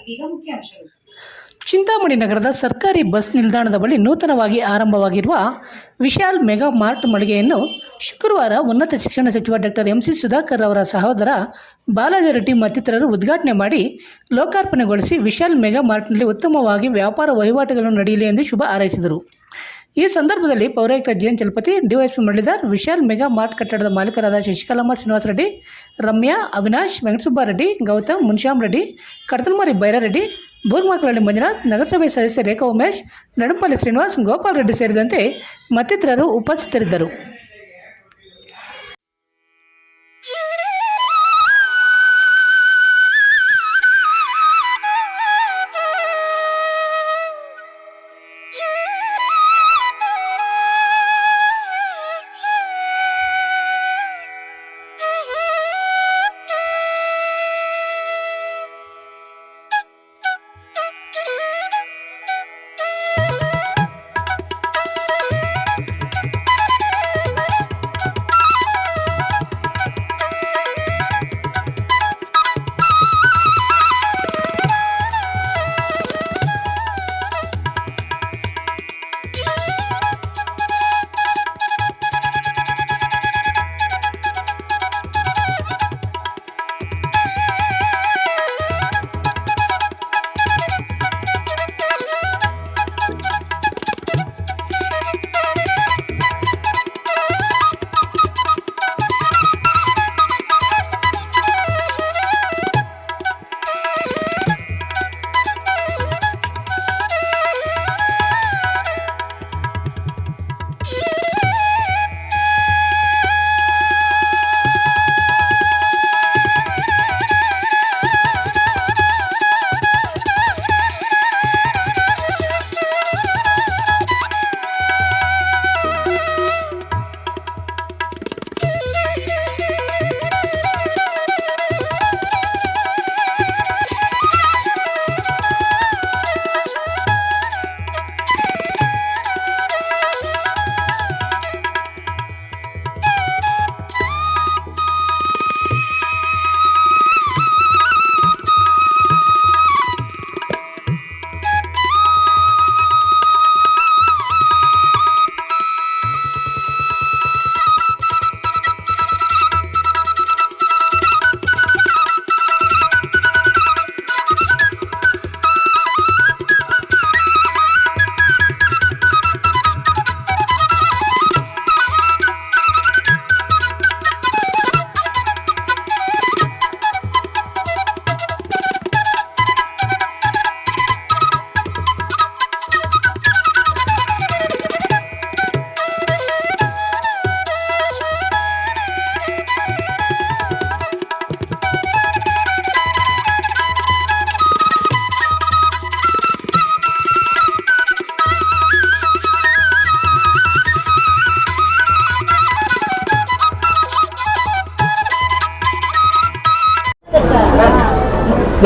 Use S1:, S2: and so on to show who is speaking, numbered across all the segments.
S1: ಇದೀಗ ಮುಖ್ಯಾಂಶಗಳು
S2: ಚಿಂತಾಮಣಿ ನಗರದ ಸರ್ಕಾರಿ ಬಸ್ ನಿಲ್ದಾಣದ ಬಳಿ ನೂತನವಾಗಿ ಆರಂಭವಾಗಿರುವ ವಿಶಾಲ್ ಮೆಗಾ ಮಾರ್ಟ್ ಮಳಿಗೆಯನ್ನು ಶುಕ್ರವಾರ ಉನ್ನತ ಶಿಕ್ಷಣ ಸಚಿವ ಡಾಕ್ಟರ್ ಎಂ ಸಿ ಸುಧಾಕರ್ ಅವರ ಸಹೋದರ ಬಾಲಾಜಿ ರೆಡ್ಡಿ ಮತ್ತಿತರರು ಉದ್ಘಾಟನೆ ಮಾಡಿ ಲೋಕಾರ್ಪಣೆಗೊಳಿಸಿ ವಿಶಾಲ್ ಮೆಗಾ ಮಾರ್ಟ್ನಲ್ಲಿ ಉತ್ತಮವಾಗಿ ವ್ಯಾಪಾರ ವಹಿವಾಟುಗಳು ನಡೆಯಲಿ ಎಂದು ಶುಭ ಹಾರೈಸಿದರು. ಈ ಸಂದರ್ಭದಲ್ಲಿ ಪೌರಾಯುಕ್ತ G N Chalapathi DYSP Muralidhar, Vishal mega mart ಕಟ್ಟಡದ ಮಾಲೀಕರಾದ ಶಶಿಕಲಮ್ಮ ಶ್ರೀನಿವಾಸ ರೆಡ್ಡಿ, ರಮ್ಯಾ, ಅವಿನಾಶ್ ವೆಂಕಟಸುಬ್ಬಾರೆಡ್ಡಿ ಗೌತಮ್, ಮುನ್ಶ್ಯಾಮ್ ರೆಡ್ಡಿ, ಕಡತಲ್ಮಾರಿ ಬೈರಾರೆಡ್ಡಿ ಬೂರ್ಮಾಕಲಹಳ್ಳಿ ಮಂಜುನಾಥ್, ನಗರಸಭೆ ಸದಸ್ಯ ರೇಖಾ ಉಮೇಶ್, ನಡುಪಲ್ಲಿ ಶ್ರೀನಿವಾಸ್, ಗೋಪಾಲ್ ರೆಡ್ಡಿ ಸೇರಿದಂತೆ ಮತ್ತಿತರರು ಉಪಸ್ಥಿತರಿದ್ದರು.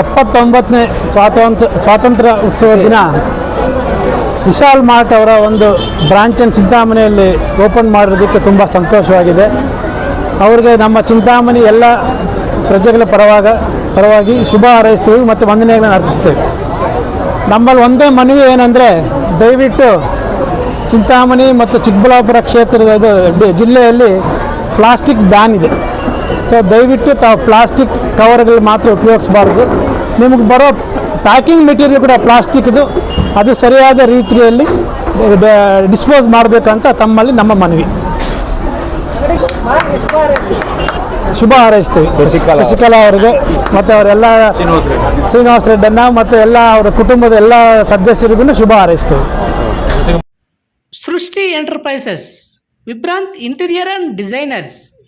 S3: ಎಪ್ಪತ್ತೊಂಬತ್ತನೇ ಸ್ವಾತಂತ್ರ್ಯ ಸ್ವಾತಂತ್ರ್ಯ ಉತ್ಸವ ದಿನ ವಿಶಾಲ್ ಮಾರ್ಟ್ ಅವರ ಒಂದು ಬ್ರಾಂಚನ್ನು ಚಿಂತಾಮಣಿಯಲ್ಲಿ ಓಪನ್ ಮಾಡಿರೋದಕ್ಕೆ ತುಂಬ ಸಂತೋಷವಾಗಿದೆ. ಅವ್ರಿಗೆ ನಮ್ಮ ಚಿಂತಾಮಣಿ ಎಲ್ಲ ಪ್ರಜೆಗಳ ಪರವಾಗ, ಪರವಾಗಿ ಶುಭ ಹಾರೈಸ್ತೀವಿ ಮತ್ತು ವಂದನೆಗಳನ್ನು ಅರ್ಪಿಸ್ತೇವೆ. ನಮ್ಮಲ್ಲಿ ಒಂದೇ ಮನವಿ ಏನಂದರೆ ದಯವಿಟ್ಟು ಚಿಂತಾಮಣಿ ಮತ್ತು ಚಿಕ್ಕಬಳ್ಳಾಪುರ ಕ್ಷೇತ್ರದ ಜಿಲ್ಲೆಯಲ್ಲಿ ಪ್ಲಾಸ್ಟಿಕ್ ಬ್ಯಾನ್ ಇದೆ. ಸೊ ದಯವಿಟ್ಟು ತಾವು ಪ್ಲಾಸ್ಟಿಕ್ ಕವರ್ಗಳು ಮಾತ್ರ ಉಪಯೋಗಿಸಬಾರ್ದು. ನಿಮಗೆ ಬರೋ ಪ್ಯಾಕಿಂಗ್ ಮೆಟೀರಿಯಲ್ ಕೂಡ ಪ್ಲಾಸ್ಟಿಕ್ದು. ಅದು ಸರಿಯಾದ ರೀತಿಯಲ್ಲಿ ಡಿಸ್ಪೋಸ್ ಮಾಡಬೇಕಂತ ತಮ್ಮಲ್ಲಿ ನಮ್ಮ ಮನವಿ. ಶುಭ ಹಾರೈಸ್ತೀವಿ. ಶಶಿಕಲಾ. ಅವರಿಗೆ ಮತ್ತು ಅವರೆಲ್ಲ ಶ್ರೀನಿವಾಸ ರೆಡ್ಡನ್ನ ಮತ್ತು ಎಲ್ಲ ಅವರ ಕುಟುಂಬದ ಎಲ್ಲ ಸದಸ್ಯರಿಗೂ ಶುಭ ಹಾರೈಸ್ತೀವಿ.
S2: Srushti enterprises Vibhrant interior and designers.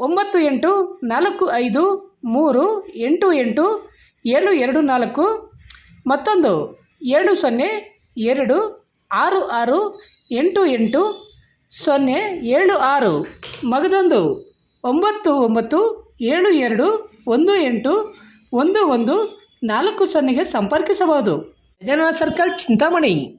S2: ಒಂಬತ್ತು ಎಂಟು ನಾಲ್ಕು ಐದು ಮೂರು ಎಂಟು ಎಂಟು ಏಳು ಎರಡು ನಾಲ್ಕು ಮತ್ತೊಂದು ಏಳು ಸೊನ್ನೆ ಎರಡು ಆರು ಆರು ಎಂಟು ಎಂಟು ಸೊನ್ನೆ ಏಳು ಆರು ಮಗದೊಂದು ಒಂಬತ್ತು ಒಂಬತ್ತು ಏಳು ಎರಡು ಒಂದು ಎಂಟು ಒಂದು ಒಂದು ನಾಲ್ಕು ಸೊನ್ನೆಗೆ ಸಂಪರ್ಕಿಸಬಹುದು. ಸರ್ಕಲ್ ಚಿಂತಾಮಣಿ.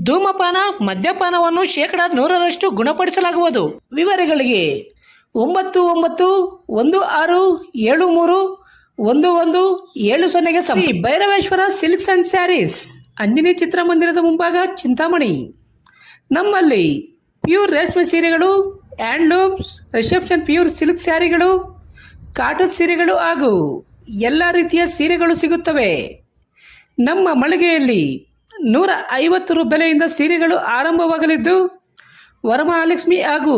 S2: ಧೂಮಪಾನ, ಮದ್ಯಪಾನವನ್ನು ಶೇಕಡ ನೂರರಷ್ಟು ಗುಣಪಡಿಸಲಾಗುವುದು. ವಿವರಗಳಿಗೆ ಒಂಬತ್ತು ಒಂಬತ್ತು ಒಂದು ಆರು ಏಳು ಮೂರು ಒಂದು ಒಂದು ಏಳು ಸೊನ್ನೆಗೆ Sami. Bhairaveshwara silks and sarees Anjani ಚಿತ್ರಮಂದಿರದ ಮುಂಭಾಗ ಚಿಂತಾಮಣಿ. ನಮ್ಮಲ್ಲಿ ಪ್ಯೂರ್ ರೇಷ್ಮೆ ಸೀರೆಗಳು, ಹ್ಯಾಂಡ್ಲೂಮ್ಸ್, ರಿಸೆಪ್ಷನ್ ಪ್ಯೂರ್ ಸಿಲ್ಕ್ ಸ್ಯಾರಿಗಳು, ಕಾಟನ್ ಸೀರೆಗಳು ಹಾಗೂ ಎಲ್ಲ ರೀತಿಯ ಸೀರೆಗಳು ಸಿಗುತ್ತವೆ. ನಮ್ಮ ಮಳಿಗೆಯಲ್ಲಿ ನೂರ ಐವತ್ತು ರು ಬೆಲೆಯಿಂದ ಸೀರೆಗಳು ಆರಂಭವಾಗಲಿದ್ದು, ವರಮಹಾಲಕ್ಷ್ಮಿ ಹಾಗೂ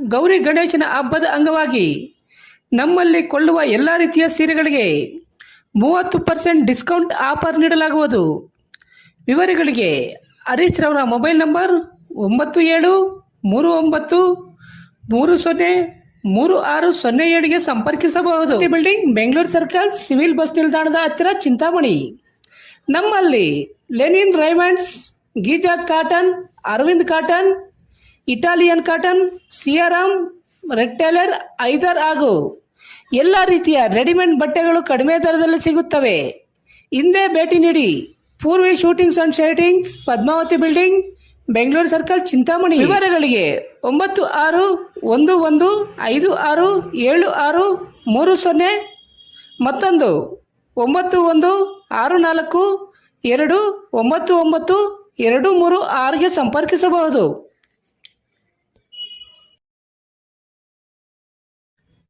S2: ಗೌರಿ ಗಣೇಶನ ಹಬ್ಬದ ಅಂಗವಾಗಿ ನಮ್ಮಲ್ಲಿ ಕೊಳ್ಳುವ ಎಲ್ಲ ರೀತಿಯ ಸೀರೆಗಳಿಗೆ ಮೂವತ್ತು ಪರ್ಸೆಂಟ್ ಡಿಸ್ಕೌಂಟ್ ಆಫರ್ ನೀಡಲಾಗುವುದು. ವಿವರಗಳಿಗೆ ಹರೀಶ್ ರವರ ಮೊಬೈಲ್ ನಂಬರ್ ಒಂಬತ್ತು ಏಳು ಮೂರು ಒಂಬತ್ತು ಮೂರು ಸೊನ್ನೆ ಮೂರು ಆರು ಸೊನ್ನೆ ಏಳಿಗೆ ಸಂಪರ್ಕಿಸಬಹುದು. Building Bengaluru circle civil bus ನಿಲ್ದಾಣದ ಹತ್ತಿರ ಚಿಂತಾಮಣಿ. ನಮ್ಮಲ್ಲಿ linen Raymonds, Giza cotton, Arvind cotton, Italian cotton, Siyaram, Reid Taylor, ಐದರ್ ಹಾಗೂ ಎಲ್ಲ ರೀತಿಯ ರೆಡಿಮೇಡ್ ಬಟ್ಟೆಗಳು ಕಡಿಮೆ ದರದಲ್ಲಿ ಸಿಗುತ್ತವೆ. ಹಿಂದೆ ಭೇಟಿ ನೀಡಿ Poorvi suitings and shirtings Padmavathi building, Bengaluru circle, Chintamani. ವಿವರಗಳಿಗೆ ಒಂಬತ್ತು ಆರು ಒಂದು ಒಂದು ಐದು ಆರು ಏಳು ಆರು ಮೂರು ಸೊನ್ನೆ ಮತ್ತೊಂದು ಒಂಬತ್ತು ಒಂದು ಆರು ನಾಲ್ಕು ಎರಡು ಒಂಬತ್ತು ಒಂಬತ್ತು ಎರಡು ಮೂರು ಆರಿಗೆ ಸಂಪರ್ಕಿಸಬಹುದು.